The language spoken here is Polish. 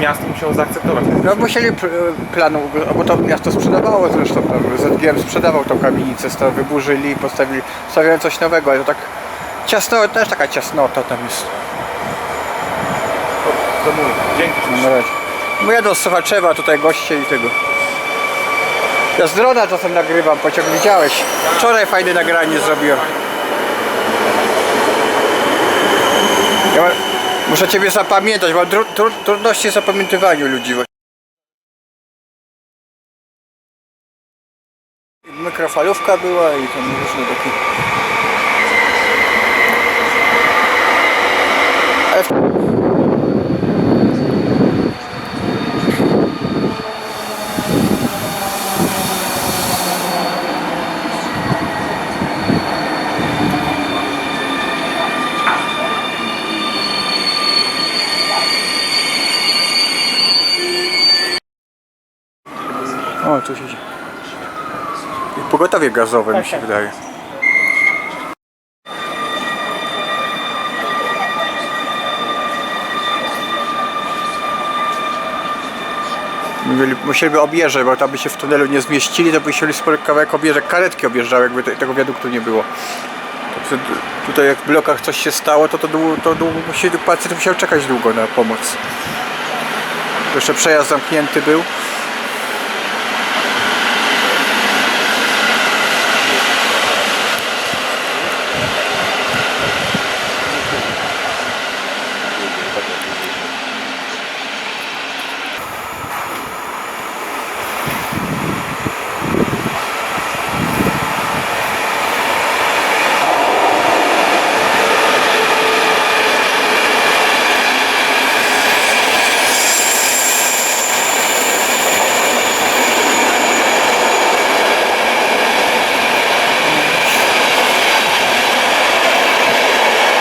Miasto musiało zaakceptować. No musieli planu, bo to miasto sprzedawało zresztą, prawda? ZGM sprzedawał tą kamienicę, sto wyburzyli i postawili, stawiają coś nowego, ale to tak ciasno, też taka ciasnota tam jest. To mój. Dzięki. No, na razie. Bo jadą z Sochaczewa, tutaj goście i tego. Ja z drona czasem nagrywam, pociąg widziałeś. Wczoraj fajne nagranie zrobiłem. Ja muszę Ciebie zapamiętać, mam tru, tru, trudności z zapamiętywaniu ludzi. Mikrofalówka była i tam różne takie... O, tu się dzieje. Pogotowie gazowe mi się wydaje. Mieli- Musieliby objeżdżać, bo tam by się w tunelu nie zmieścili, to by musieli spory kawałek objeżdżać. Karetki objeżdżały, jakby te, tego wiaduktu nie było. Także tutaj jak w blokach coś się stało, to, to, długo, to długo pacjent musiał czekać długo na pomoc. Jeszcze przejazd zamknięty był.